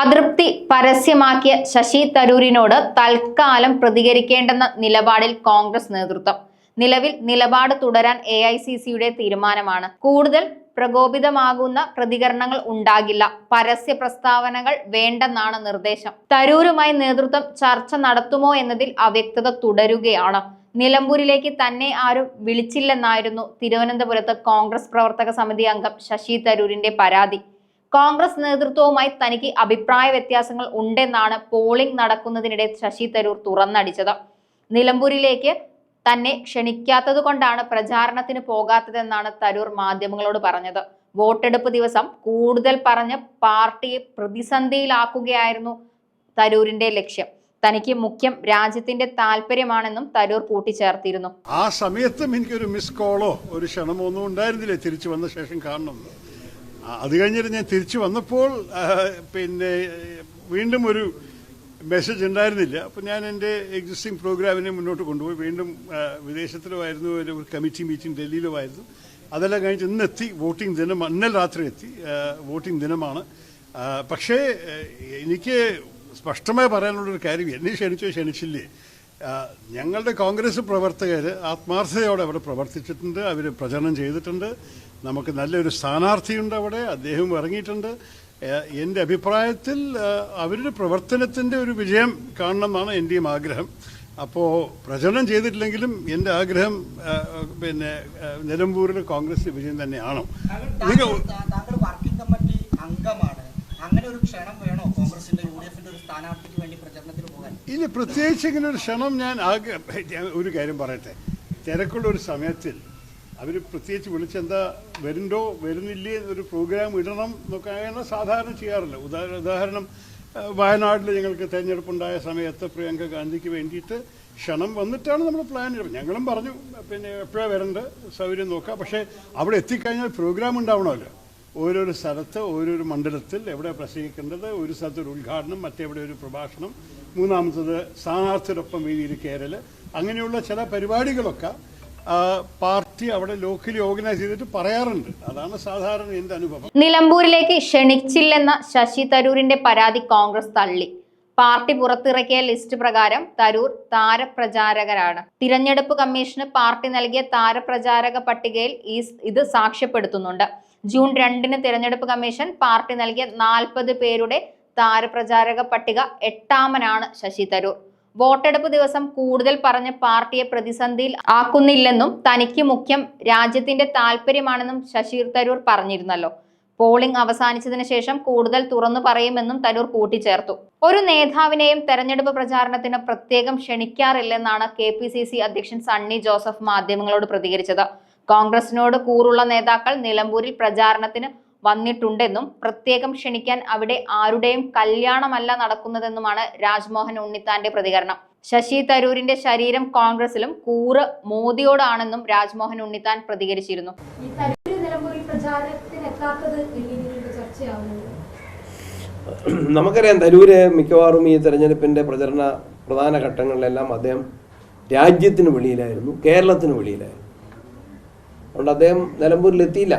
അതൃപ്തി പരസ്യമാക്കിയ ശശി തരൂരിനോട് തൽക്കാലം പ്രതികരിക്കേണ്ടെന്ന നിലപാടിൽ കോൺഗ്രസ് നേതൃത്വം. നിലവിൽ നിലപാട് തുടരാൻ എ ഐ സി സിയുടെ തീരുമാനമാണ്. കൂടുതൽ പ്രകോപിതമാകുന്ന പ്രതികരണങ്ങൾ ഉണ്ടാകില്ല. പരസ്യ പ്രസ്താവനകൾ വേണ്ടെന്നാണ് നിർദ്ദേശം. തരൂരുമായി നേതൃത്വം ചർച്ച നടത്തുമോ എന്നതിൽ അവ്യക്തത തുടരുകയാണ്. നിലമ്പൂരിലേക്ക് തന്നെ ആരും വിളിച്ചില്ലെന്നായിരുന്നു തിരുവനന്തപുരത്ത് കോൺഗ്രസ് പ്രവർത്തക സമിതി അംഗം ശശി തരൂരിന്റെ പരാതി. കോൺഗ്രസ് നേതൃത്വവുമായി തനിക്ക് അഭിപ്രായ വ്യത്യാസങ്ങൾ ഉണ്ടെന്നാണ് പോളിംഗ് നടക്കുന്നതിനിടെ ശശി തരൂർ തുറന്നടിച്ചത്. നിലമ്പൂരിലേക്ക് തന്നെ ക്ഷണിക്കാത്തത് കൊണ്ടാണ് പ്രചാരണത്തിന് പോകാത്തതെന്നാണ് തരൂർ മാധ്യമങ്ങളോട് പറഞ്ഞത്. വോട്ടെടുപ്പ് ദിവസം കൂടുതൽ പറഞ്ഞ് പാർട്ടിയെ പ്രതിസന്ധിയിലാക്കുകയായിരുന്നു തരൂരിന്റെ ലക്ഷ്യം. തനിക്ക് മുഖ്യം രാജ്യത്തിന്റെ താല്പര്യമാണെന്നും തരൂർ കൂട്ടിച്ചേർത്തിരുന്നു. ആ സമയത്തും എനിക്കൊരു മിസ് കോളോ ഒരു ക്ഷണമോ ഒന്നും ഉണ്ടായിരുന്നില്ല? തിരിച്ചു വന്ന ശേഷം കാണണം. അത് കഴിഞ്ഞിട്ട് ഞാൻ തിരിച്ചു വന്നപ്പോൾ പിന്നെ വീണ്ടും ഒരു മെസ്സേജ് ഉണ്ടായിരുന്നില്ല. അപ്പോൾ ഞാൻ എന്റെ എക്സിസ്റ്റിംഗ് പ്രോഗ്രാമിനെ മുന്നോട്ട് കൊണ്ടുപോയി. വീണ്ടും വിദേശത്തിലുമായിരുന്നു ഒരു കമ്മിറ്റി മീറ്റിംഗ് ഡൽഹിയിലുമായിരുന്നു അതെല്ലാം കഴിഞ്ഞിട്ട് ഇന്നെത്തി വോട്ടിംഗ് ദിനം ഇന്നലെ രാത്രി എത്തി വോട്ടിംഗ് ദിനമാണ്. പക്ഷേ എനിക്ക് സ്പഷ്ടമായി പറയാനുള്ളൊരു കാര്യം എന്നെ ക്ഷണിച്ചോ ക്ഷണിച്ചില്ലേ? ഞങ്ങളുടെ കോൺഗ്രസ് പ്രവർത്തകർ ആത്മാർത്ഥതയോടെ അവിടെ പ്രവർത്തിച്ചിട്ടുണ്ട് അവർ പ്രചരണം ചെയ്തിട്ടുണ്ട്. നമുക്ക് നല്ലൊരു സ്ഥാനാർത്ഥിയുണ്ട് അവിടെ. അദ്ദേഹം ഇറങ്ങിയിട്ടുണ്ട്. എന്റെ അഭിപ്രായത്തിൽ അവരുടെ പ്രവർത്തനത്തിന്റെ ഒരു വിജയം കാണണമെന്നാണ് എന്റെയും ആഗ്രഹം. അപ്പോൾ പ്രചരണം ചെയ്തിട്ടില്ലെങ്കിലും എന്റെ ആഗ്രഹം പിന്നെ നിലമ്പൂരിൽ കോൺഗ്രസ് വിജയം തന്നെയാണ്. അംഗമാണ്. അങ്ങനെ ഒരു ക്ഷണം വേണോ കോൺഗ്രസിന്റെ യു ഡി എഫിന്റെ ഒരു സ്ഥാനാർത്ഥിക്ക് വേണ്ടി പ്രചരണത്തിന് പോകാൻ? ഇല്ല പ്രത്യേകിച്ച് ഇങ്ങനെ ഒരു ക്ഷണം ഞാൻ ആകെ ഞാൻ ഒരു കാര്യം പറയട്ടെ. തിരക്കുള്ള ഒരു സമയത്തിൽ അവർ പ്രത്യേകിച്ച് വിളിച്ചെന്താ വരുന്നുണ്ടോ വരുന്നില്ലേ ഒരു പ്രോഗ്രാം ഇടണം എന്നൊക്കെ അങ്ങനെ സാധാരണ ചെയ്യാറില്ല. ഉദാഹരണം ഉദാഹരണം വയനാട്ടിൽ ഞങ്ങൾക്ക് തെരഞ്ഞെടുപ്പുണ്ടായ സമയത്ത് പ്രിയങ്ക ഗാന്ധിക്ക് വേണ്ടിയിട്ട് ക്ഷണം വന്നിട്ടാണ് നമ്മൾ പ്ലാൻ ചെയ്യുന്നത് ഞങ്ങളും പറഞ്ഞു പിന്നെ എപ്പോഴാണ് വരേണ്ടത് സൗകര്യം നോക്കാം. പക്ഷേ അവിടെ എത്തിക്കഴിഞ്ഞാൽ പ്രോഗ്രാം ഉണ്ടാവണമല്ലോ. ഓരോരോ സ്ഥലത്ത് ഓരോരോ മണ്ഡലത്തിൽ എവിടെ പ്രസംഗിക്കേണ്ടത് ഒരു സ്ഥലത്ത് ഒരു ഉദ്ഘാടനം മറ്റെവിടെ ഒരു പ്രഭാഷണം മൂന്നാമത്തത് സ്ഥാനാർത്ഥിയോടൊപ്പം വേദിയിൽ കയറൽ അങ്ങനെയുള്ള ചില പരിപാടികളൊക്കെ പാർട്ടി അവിടെ ലോക്കലി ഓർഗനൈസ് ചെയ്തിട്ട് പറയാറുണ്ട്. അതാണ് സാധാരണ എന്റെ അനുഭവം. നിലമ്പൂരിലേക്ക് ക്ഷണിച്ചില്ലെന്ന ശശി തരൂരിന്റെ പരാതി കോൺഗ്രസ് തള്ളി. പാർട്ടി പുറത്തിറക്കിയ ലിസ്റ്റ് പ്രകാരം തരൂർ താരപ്രചാരകരാണ്. തിരഞ്ഞെടുപ്പ് കമ്മീഷന് പാർട്ടി നൽകിയ താരപ്രചാരക പട്ടികയിൽ ഈ ഇത് സാക്ഷ്യപ്പെടുത്തുന്നുണ്ട്. ജൂൺ രണ്ടിന് തിരഞ്ഞെടുപ്പ് കമ്മീഷൻ പാർട്ടി നൽകിയ നാൽപ്പത് പേരുടെ താരപ്രചാരക പട്ടിക എട്ടാമനാണ് ശശി തരൂർ. വോട്ടെടുപ്പ് ദിവസം കൂടുതൽ പറഞ്ഞ് പാർട്ടിയെ പ്രതിസന്ധിയിൽ ആക്കുന്നില്ലെന്നും തനിക്ക് മുഖ്യം രാജ്യത്തിന്റെ താല്പര്യമാണെന്നും ശശി തരൂർ പറഞ്ഞിരുന്നല്ലോ. പോളിംഗ് അവസാനിച്ചതിന് ശേഷം കൂടുതൽ തുറന്നു പറയുമെന്നും തരൂർ കൂട്ടിച്ചേർത്തു. ഒരു നേതാവിനെയും തെരഞ്ഞെടുപ്പ് പ്രചാരണത്തിന് പ്രത്യേകം ക്ഷണിക്കാറില്ലെന്നാണ് കെ പി സി സി അധ്യക്ഷൻ സണ്ണി ജോസഫ് മാധ്യമങ്ങളോട് പ്രതികരിച്ചത്. കോൺഗ്രസിനോട് കൂറുള്ള നേതാക്കൾ നിലമ്പൂരിൽ പ്രചാരണത്തിന് വന്നിട്ടുണ്ടെന്നും പ്രത്യേകം ക്ഷണിക്കാൻ അവിടെ ആരുടെയും കല്യാണമല്ല നടക്കുന്നതെന്നുമാണ് രാജ്മോഹൻ ഉണ്ണിത്താന്റെ പ്രതികരണം. ശശി തരൂരിന്റെ ശരീരം കോൺഗ്രസിലും കൂറ് മോദിയോടാണെന്നും രാജ്മോഹൻ ഉണ്ണിത്താൻ പ്രതികരിച്ചിരുന്നു. നമുക്കറിയാം തരൂര് മിക്കവാറും ഈ തെരഞ്ഞെടുപ്പിന്റെ പ്രചരണ പ്രധാന ഘട്ടങ്ങളിലെല്ലാം അദ്ദേഹം രാജ്യത്തിന് വെളിയിലായിരുന്നു കേരളത്തിന് വെളിയിലായിരുന്നു. അതുകൊണ്ട് അദ്ദേഹം നിലമ്പൂരിലെത്തിയില്ല.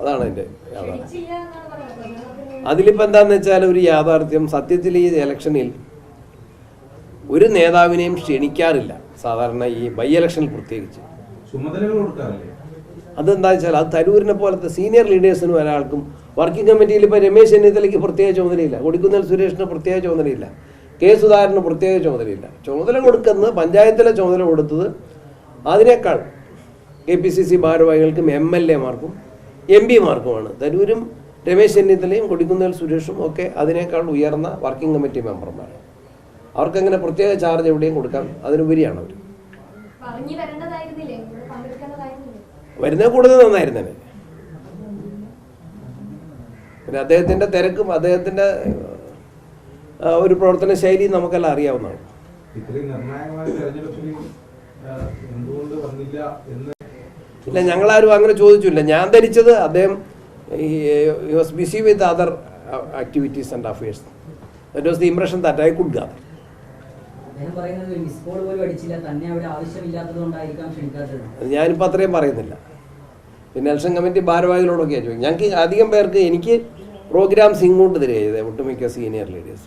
അതാണ് എന്റെ യാഥാർത്ഥ്യം അതിലിപ്പോൾ എന്താണെന്ന് വെച്ചാൽ ഒരു യാഥാർത്ഥ്യം സത്യത്തിൽ ഈ ഇലക്ഷനിൽ ഒരു നേതാവിനെയും ക്ഷണിക്കാറില്ല. സാധാരണ ഈ ബൈ ഇലക്ഷനിൽ പ്രത്യേകിച്ച്. ചുമതലകൾ കൊടുക്കാറില്ലേ? അതെന്താ വെച്ചാൽ അത് തരൂരിനെ പോലത്തെ സീനിയർ ലീഡേഴ്സിനും ഒരാൾക്കും വർക്കിംഗ് കമ്മിറ്റിയിൽ ഇപ്പോൾ രമേശ് ചെന്നിത്തലയ്ക്ക് പ്രത്യേക ചുമതലയില്ല. കൊടിക്കുന്നിൽ സുരേഷിന് പ്രത്യേക ചുമതലയില്ല. കെ സുധാകരന് പ്രത്യേക ചുമതലയില്ല. ചുമതല കൊടുക്കുന്നത് പഞ്ചായത്തിലെ ചുമതല കൊടുത്തത് അതിനേക്കാൾ കെ പി സി സി ഭാരവാഹികൾക്കും എം എൽ എമാർക്കും എം പിമാർക്കുമാണ് തരൂരും രമേശ് ചെന്നിത്തലയും കൊടിക്കുന്നേൽ സുരേഷും ഒക്കെ അതിനേക്കാൾ ഉയർന്ന വർക്കിംഗ് കമ്മിറ്റി മെമ്പർമാരാണ്. അവർക്കങ്ങനെ പ്രത്യേക ചാർജ് എവിടെയും കൊടുക്കാം അതിനുപരിയാണ് അവർ വരുന്നത് കൂടുതൽ നന്നായിരുന്നേ പിന്നെ അദ്ദേഹത്തിന്റെ തിരക്കും അദ്ദേഹത്തിന്റെ ഒരു പ്രവർത്തന ശൈലി നമുക്കെല്ലാം അറിയാവുന്നതാണ്. ഇത്രയും നിർണായകമായ തെരഞ്ഞെടുപ്പിൽ എന്തുകൊണ്ട് വന്നില്ല എന്ന് ഇല്ല ഞങ്ങളാരും അങ്ങനെ ചോദിച്ചില്ല ഞാൻ ധരിച്ചത് അദ്ദേഹം ഈ was busy with other activities and affairs. That was the impression that I could gather ഞാനിപ്പോൾ അത്രയും പറയുന്നില്ല. പിന്നെ ഇലക്ഷൻ കമ്മിറ്റി ഭാരവാഹികളോടൊക്കെയാണ് ചോദിക്കും ഞങ്ങൾക്ക് അധികം പേർക്ക് എനിക്ക് പ്രോഗ്രാംസ് ഇങ്ങോട്ട് തരിക ചെയ്തത്. ഒട്ടുമിക്ക സീനിയർ ലീഡേഴ്സ്